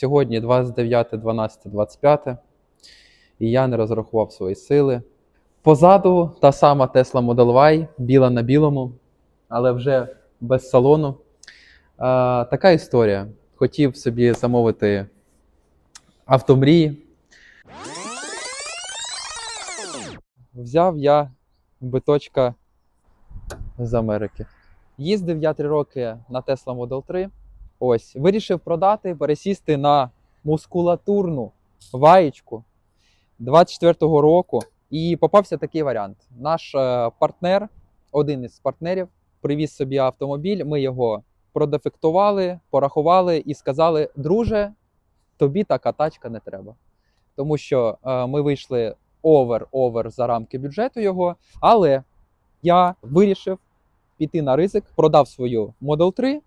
Сьогодні 29, 12, 25, і я не розрахував свої сили. Позаду та сама Tesla Model Y, біла на білому, але вже без салону. Така історія. Хотів собі замовити автомрії. Взяв я биточка з Америки. Їздив я 3 роки на Tesla Model 3. Ось, вирішив продати, пересісти на мускулатурну ваєчку 24-го року. І попався такий варіант. Наш е, партнер, один із партнерів, привіз собі автомобіль. Ми його продефектували, порахували і сказали: друже, тобі така тачка не треба. Тому що е, ми вийшли овер-овер за рамки бюджету його. Але я вирішив піти на ризик, продав свою Model 3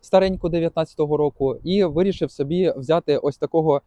стареньку 19-го року і вирішив собі взяти ось такого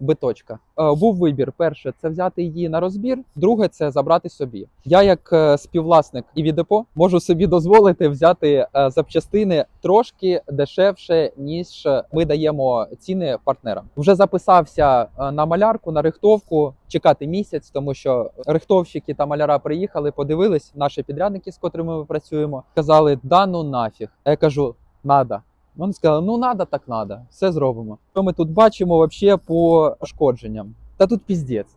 биточка. Е, Був вибір: перше це взяти її на розбір, друге це забрати собі. Я, як е, співвласник і відепо, можу собі дозволити взяти е, запчастини трошки дешевше, ніж ми даємо ціни партнерам. Вже записався на малярку, на рихтовку. Чекати місяць, тому що рихтовщики та маляра приїхали, подивились, наші підрядники, з котрими ми працюємо, сказали: да ну нафіг. Я кажу, надо. Вони сказали, ну надо, так надо, все зробимо. Що ми тут бачимо вообще по пошкодженням? Та тут піздець.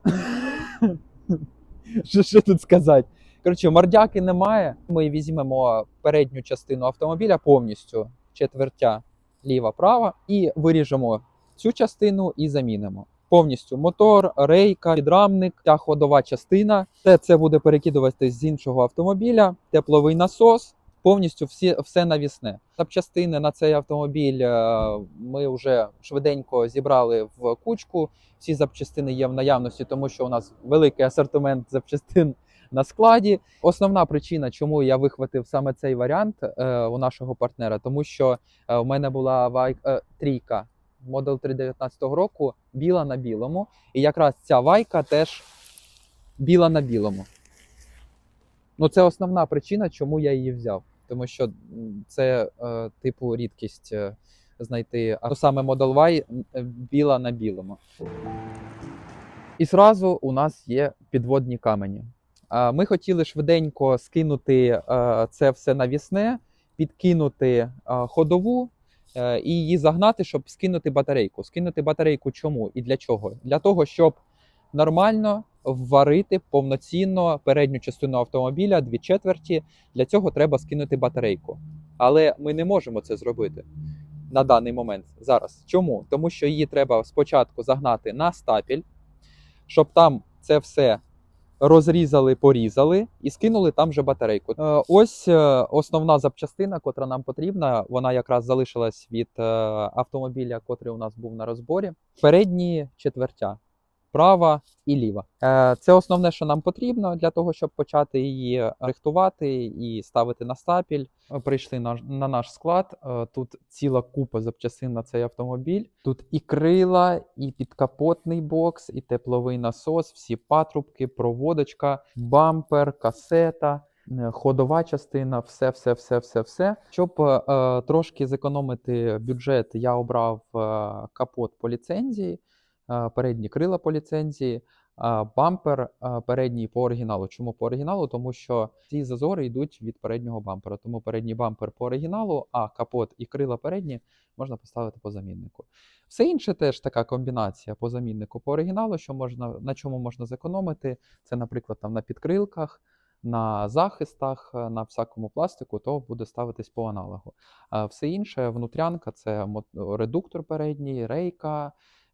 Що, тут сказати? Коротше, мордяки немає. Ми візьмемо передню частину автомобіля повністю, четвертя ліва-права, і виріжемо цю частину і замінимо. Повністю мотор, рейка, підрамник, та ходова частина. Все це буде перекидуватись з іншого автомобіля, тепловий насос, повністю всі, все навісне. Запчастини на цей автомобіль е, ми вже швиденько зібрали в кучку. Всі запчастини є в наявності, тому що у нас великий асортимент запчастин на складі. Основна причина, чому я вихватив саме цей варіант е, у нашого партнера, тому що е, у мене була трійка Model 3 19 року, біла на білому. І якраз ця вайка теж біла на білому. Ну, це основна причина, чому я її взяв. Тому що це, е, типу, рідкість е, знайти а саме Model Y е, біла на білому. І зразу у нас є підводні камені. Ми хотіли швиденько скинути це все навісне, підкинути ходову і її загнати, щоб скинути батарейку. Скинути батарейку чому і для чого? Для того, щоб нормально вварити повноцінно передню частину автомобіля, дві четверті. Для цього треба скинути батарейку. Але ми не можемо це зробити на даний момент зараз. Чому? Тому що її треба спочатку загнати на стапіль, щоб там це все розрізали, порізали і скинули там же батарейку. Е, Ось е, основна запчастина, котра нам потрібна. Вона якраз залишилась від е, автомобіля, котрий у нас був на розборі. Передні четвертя. Права і ліва. Е, Це основне, що нам потрібно для того, щоб почати її рихтувати і ставити на стапіль. Е, Прийшли на, на наш склад. Е, Тут ціла купа запчастин на цей автомобіль. Тут і крила, і підкапотний бокс, і тепловий насос, всі патрубки, проводочка, бампер, касета. Ходова частина, все, все, все, все, все. Щоб е, трошки зекономити бюджет, я обрав е, капот по ліцензії, передні крила по ліцензії, бампер передній по оригіналу. Чому по оригіналу? Тому що ці зазори йдуть від переднього бампера. Тому передній бампер по оригіналу, а капот і крила передні можна поставити по заміннику. Все інше теж така комбінація по заміннику по оригіналу, що можна, на чому можна зекономити. Це, наприклад, там на підкрилках, на захистах, е, на всякому пластику, то буде ставитись по аналогу. А все інше, внутрянка це редуктор передній, рейка,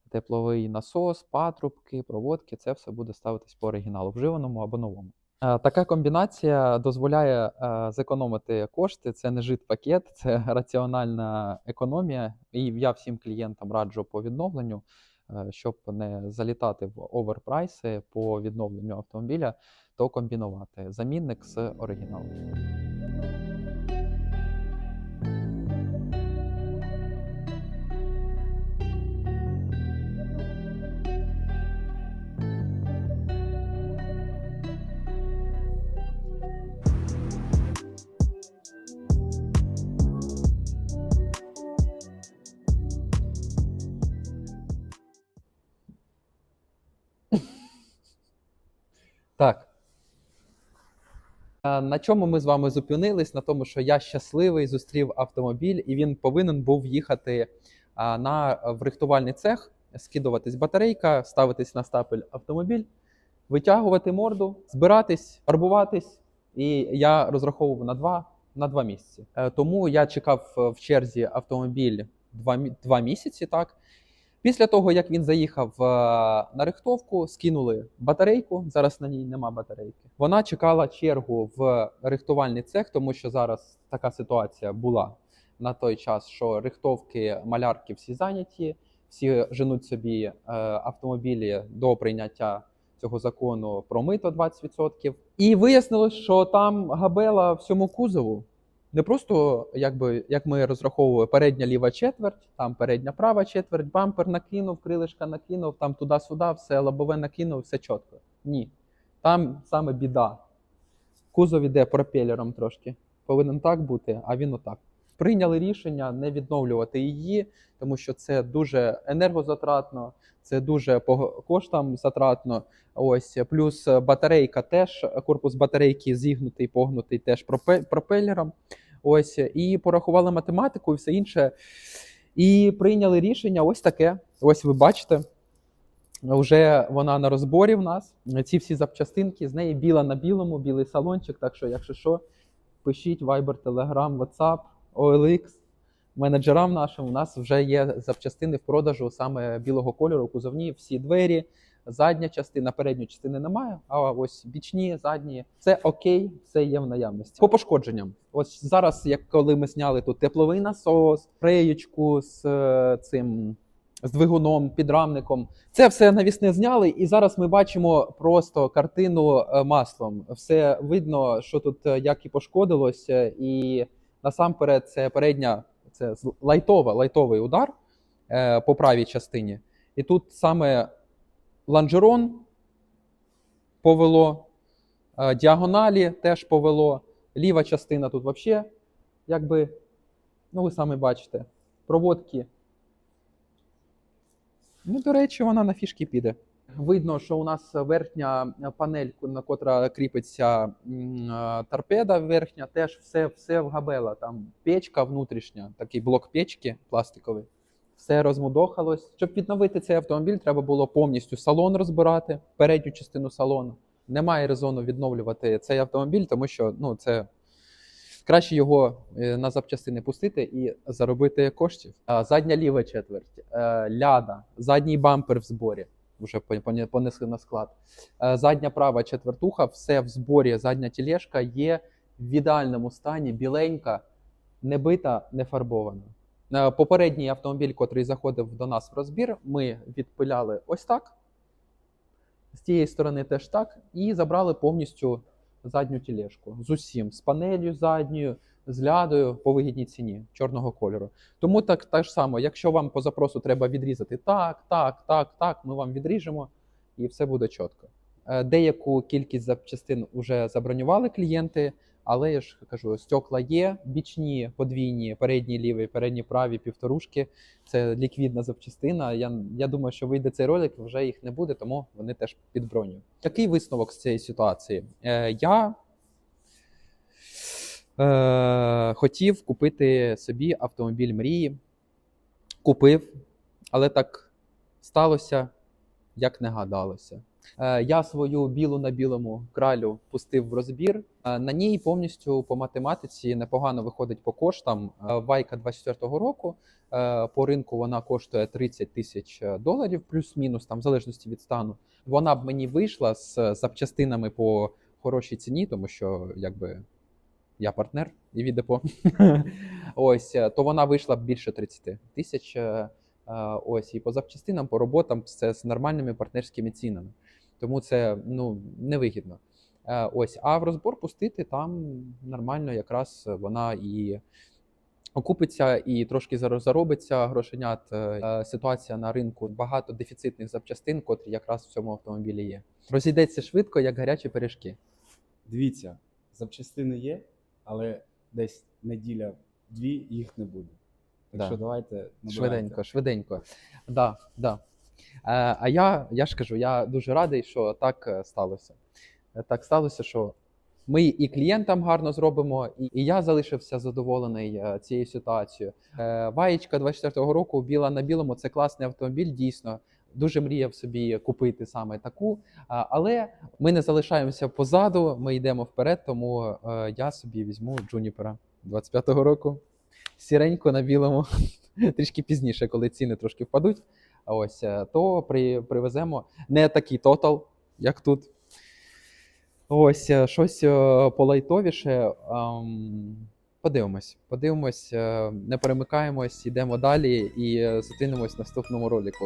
тепловий насос, патрубки, проводки це все буде ставитись по оригіналу, вживаному або новому. Е, Така комбінація дозволяє е, зекономити кошти. Це не жит-пакет, це раціональна економія. І я всім клієнтам раджу по відновленню, е, щоб не залітати в оверпрайси по відновленню автомобіля, то комбінувати замінник з оригіналом. Так. Е, На чому ми з вами зупинились? На тому, що я щасливий зустрів автомобіль, і він повинен був їхати а, на врихтувальний цех, скидуватись батарейка, ставитись на стапель автомобіль, витягувати морду, збиратись, фарбуватись. І я розраховував на два, на два місяці. Е, Тому я чекав е, в черзі автомобіль два, два місяці. Так. Після того, як він заїхав е, на рихтовку, скинули батарейку. Зараз на ній нема батарейки. Вона чекала чергу в рихтувальний цех, тому що зараз така ситуація була на той час, що рихтовки малярки всі зайняті, всі женуть собі е, автомобілі до прийняття цього закону про мито 20%. І вияснилось, що там габела всьому кузову. Не просто якби як ми розраховували передня ліва четверть, там передня права четверть, бампер накинув, крилишка накинув, там туди-сюди, все лобове накинув, все чітко. Ні. Там саме біда. Кузов іде пропелером трошки. Повинен так бути, а він отак. Прийняли рішення не відновлювати її, тому що це дуже енергозатратно, це дуже по коштам затратно. Ось плюс батарейка теж, корпус батарейки зігнутий, погнутий теж пропе- пропелером. Ось і порахували математику і все інше. І прийняли рішення ось таке. Ось ви бачите. Вже вона на розборі в нас. Ці всі запчастинки, з неї біла на білому, білий салончик. Так що, якщо що, пишіть Viber, Telegram, WhatsApp, OLX. Менеджерам нашим у нас вже є запчастини в продажу саме білого кольору, кузовні, всі двері, задня частина, передньої частини немає. А ось бічні, задні, це окей, все є в наявності. По пошкодженням. Ось зараз, як коли ми зняли тут тепловий насос, преєчку з е, цим з двигуном, підрамником. Це все навісне зняли, і зараз ми бачимо просто картину е, маслом. Все видно, що тут е, як і пошкодилось, е, і насамперед це передня, це лайтова, лайтовий удар по правій частині. І тут саме лонжерон повело, е, діагоналі теж повело. Ліва частина тут взагалі, якби, ну ви самі бачите, проводки Ну, до речі, вона на фішки піде. Видно, що у нас верхня панель, на котра кріпиться е, торпеда верхня, теж все, все в габела. Там печка внутрішня, такий блок печки пластиковий. Все розмудохалось. Щоб відновити цей автомобіль, треба було повністю салон розбирати, передню частину салону. Немає резону відновлювати цей автомобіль, тому що ну, це краще його е, на запчастини пустити і заробити коштів. Задня ліва четверть, е, ляда, задній бампер в зборі. Вже пон- пон- понесли на склад. Е, Задня права четвертуха, все в зборі. Задня тілешка є в ідеальному стані, біленька, не бита, не фарбована. Е, Попередній автомобіль, котрий заходив до нас в розбір, ми відпиляли ось так. З тієї сторони теж так, і забрали повністю задню тілешку з усім, з панелью задньою, з лядою по вигідній ціні чорного кольору. Тому так, так само, якщо вам по запросу треба відрізати так, так, так, так, ми вам відріжемо і все буде чітко. Е, Деяку кількість запчастин вже забронювали клієнти, але я ж кажу, стекла є, бічні, подвійні, передні ліві, передні праві, півторушки. Це ліквідна запчастина. Я, я думаю, що вийде цей ролик, вже їх не буде, тому вони теж під броню. Який висновок з цієї ситуації? Е, я е, хотів купити собі автомобіль мрії. Купив, але так сталося, як не гадалося. Е, Я свою білу на білому кралю пустив в розбір. Е, На ній повністю по математиці непогано виходить по коштам. Е, Вайка 24-го року. По ринку вона коштує 30 тисяч доларів, плюс-мінус, там в залежності від стану. Вона б мені вийшла з запчастинами по хорошій ціні, тому що якби я партнер і від депо. Ось то вона вийшла б більше 30 тисяч. Ось і по запчастинам, по роботам це з нормальними партнерськими цінами. Тому це ну невигідно. Е, Ось, а в розбор пустити там нормально, якраз вона і окупиться, і трошки заробиться грошенят. Е, Ситуація на ринку багато дефіцитних запчастин, котрі якраз в цьому автомобілі є. Розійдеться швидко, як гарячі пиріжки. Дивіться, запчастини є, але десь неділя-дві їх не буде. Так Да. що давайте набирайте. Швиденько, швиденько. Да, да. Е, а я, я ж кажу, я дуже радий, що так е, сталося. е, так сталося, що ми і клієнтам гарно зробимо, і, я залишився задоволений цією ситуацією. Ваєчка 24-го року, біла на білому, це класний автомобіль, дійсно. Дуже мріяв собі купити саме таку, але ми не залишаємося позаду, ми йдемо вперед, тому я собі візьму Джуніпера 25-го року. Сіренько на білому, трішки пізніше, коли ціни трошки впадуть. Ось е, то при, привеземо не такий тотал, як тут. Ось е, щось е, полайтовіше. Подивимось, подивимось, не перемикаємось, йдемо далі і зустрінемось в наступному ролику.